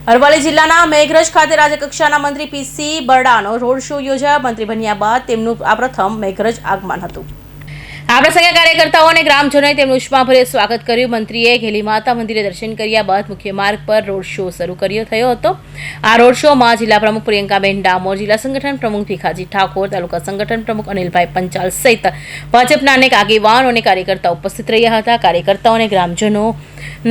અરવલ્લી જિલ્લાના મેઘરજ ખાતે રાજ્યકક્ષાના મંત્રી પીસી બરડાનો રોડ શો યોજાયો. મંત્રી બન્યા બાદ તેમનું આ પ્રથમ મેઘરજ આગમન હતું. આ પ્રસંગે કાર્યકર્તાઓ અને ગ્રામજનોએ તેમનું ઉષ્માભરે સ્વાગત કર્યું. મંત્રીએ ઘેલી માતા મંદિરે દર્શન કર્યા બાદ મુખ્ય માર્ગ પર રોડ શો શરૂ કર્યો થયો હતો. આ રોડ શોમાં જિલ્લા પ્રમુખ પ્રિયંકાબેન ડામોર, જિલ્લા સંગઠન પ્રમુખ ભીખાજી ઠાકોર, તાલુકા સંગઠન પ્રમુખ અનિલભાઈ પંચાલ સહિત ભાજપના અનેક આગેવાનો અને કાર્યકર્તાઓ ઉપસ્થિત રહ્યા હતા. કાર્યકર્તાઓ અને ગ્રામજનો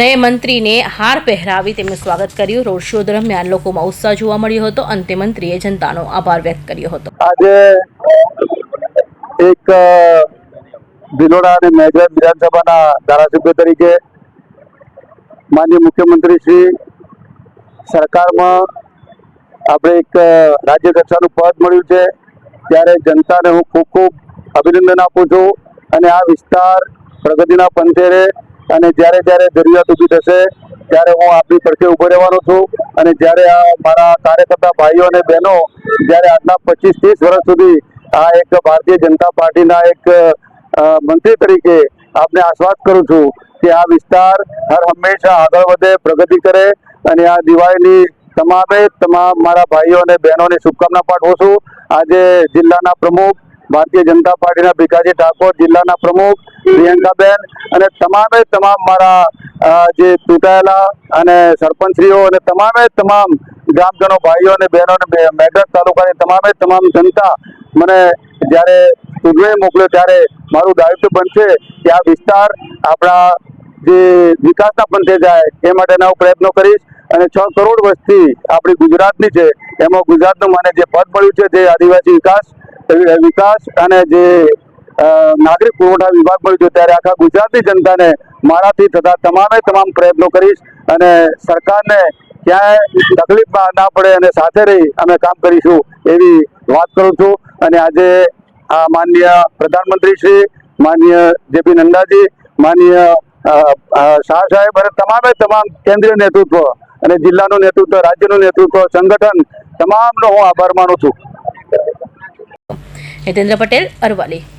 ને મંત્રીને હાર પહેરાવી તેમનું સ્વાગત કર્યું. રોડ શો દરમિયાન લોકોમાં ઉત્સાહ જોવા મળ્યો હતો. અંતે મંત્રીએ જનતાનો આભાર વ્યક્ત કર્યો હતો. આજે એક ભિલોડા અને મેઘરજ વિધાનસભાના ધારાસભ્ય તરીકે માનનીય મુખ્યમંત્રી શ્રી સરકારમાં આપણે એક રાજ્ય કક્ષાનું પદ મળ્યું છે. ત્યારે જનતાને હું ખૂબ ખૂબ અભિનંદન આપું છું અને આ વિસ્તાર પ્રગતિના પંથેરે અને જ્યારે જ્યારે જરૂરિયાત ઊભી થશે ત્યારે હું આપણી પડખે ઊભો રહેવાનો છું. અને જ્યારે આ મારા કાર્યકર્તા ભાઈઓ અને બહેનો જ્યારે આજના પચીસ ત્રીસ વર્ષ સુધી આ એક ભારતીય જનતા પાર્ટીના એક મંત્રી તરીકે આપને આશ્વાસ કરું છું કે આ વિસ્તાર હર હંમેશા આગળ વધે, પ્રગતિ કરે અને આ દિવાળીની તમામે તમામ મારા ભાઈઓ અને બહેનોને શુભકામના પાઠવું છું. આજે જિલ્લાના પ્રમુખ ભારતીય જનતા પાર્ટીના ભીખાજી ઠાકોર, જિલ્લાના પ્રમુખ પ્રિયંકાબેન અને તમામે તમામ મારા જે ચૂંટાયેલા અને સરપંચશ્રીઓ અને તમામે તમામ ગ્રામજનો ભાઈઓ અને બહેનો મેઘરજ તાલુકાની તમામે તમામ જનતા મને જ્યારે ચૂંટણી મોકલ્યો ત્યારે મારું દાયિત્વ બનશે કે આ વિસ્તાર આપણા જે વિકાસના પંથે જાય એ માટેના હું પ્રયત્નો કરીશ. અને છ કરોડ વસ્તી આપણી ગુજરાતની છે, એમાં ગુજરાતનું મને જે પદ મળ્યું છે, જે આદિવાસી વિકાસ વિકાસ અને જે નાગરિક પુરવઠા વિભાગ મળ્યું છે, ત્યારે આખા ગુજરાતની જનતાને મારાથી થતા તમામે તમામ પ્રયત્નો કરીશ અને સરકારને ક્યાંય તકલીફમાં ના પડે અને સાથે રહી અમે કામ કરીશું એવી વાત કરું છું. અને આજે આ માનનીય પ્રધાનમંત્રી શ્રી માન્ય જેપી નંદાજી માન્ય શાહ સાહેબ અને તમામે તમામ કેન્દ્રીય નેતૃત્વ અને જિલ્લાનું નેતૃત્વ, રાજ્યનું નેતૃત્વ, સંગઠન, તમામનો હું આભાર માનું છું. હિતેન્દ્ર પટેલ અરવલ્લી.